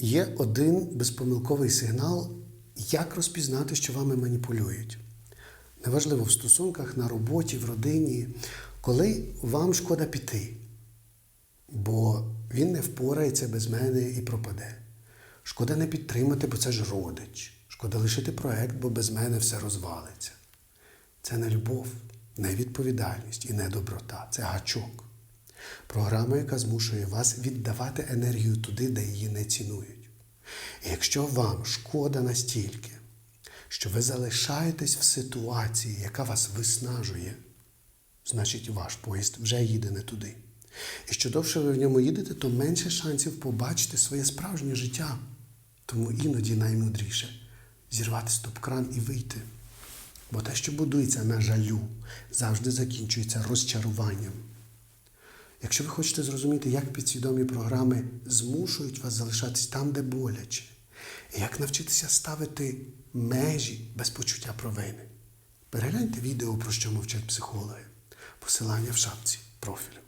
Є один безпомилковий сигнал, як розпізнати, що вами маніпулюють. Неважливо в стосунках, на роботі, в родині, коли вам шкода піти, бо він не впорається без мене і пропаде. Шкода не підтримати, бо це ж родич. Шкода лишити проект, бо без мене все розвалиться. Це не любов, не відповідальність і не доброта, це гачок. Програма, яка змушує вас віддавати енергію туди, де її не цінують. І якщо вам шкода настільки, що ви залишаєтесь в ситуації, яка вас виснажує, значить ваш поїзд вже їде не туди. І що довше ви в ньому їдете, то менше шансів побачити своє справжнє життя. Тому іноді наймудріше зірвати стоп-кран і вийти. Бо те, що будується на жалю, завжди закінчується розчаруванням. Якщо ви хочете зрозуміти, як підсвідомі програми змушують вас залишатись там, де боляче, і як навчитися ставити межі без почуття провини, перегляньте відео, про що мовчать психологи, посилання в шапці профілю.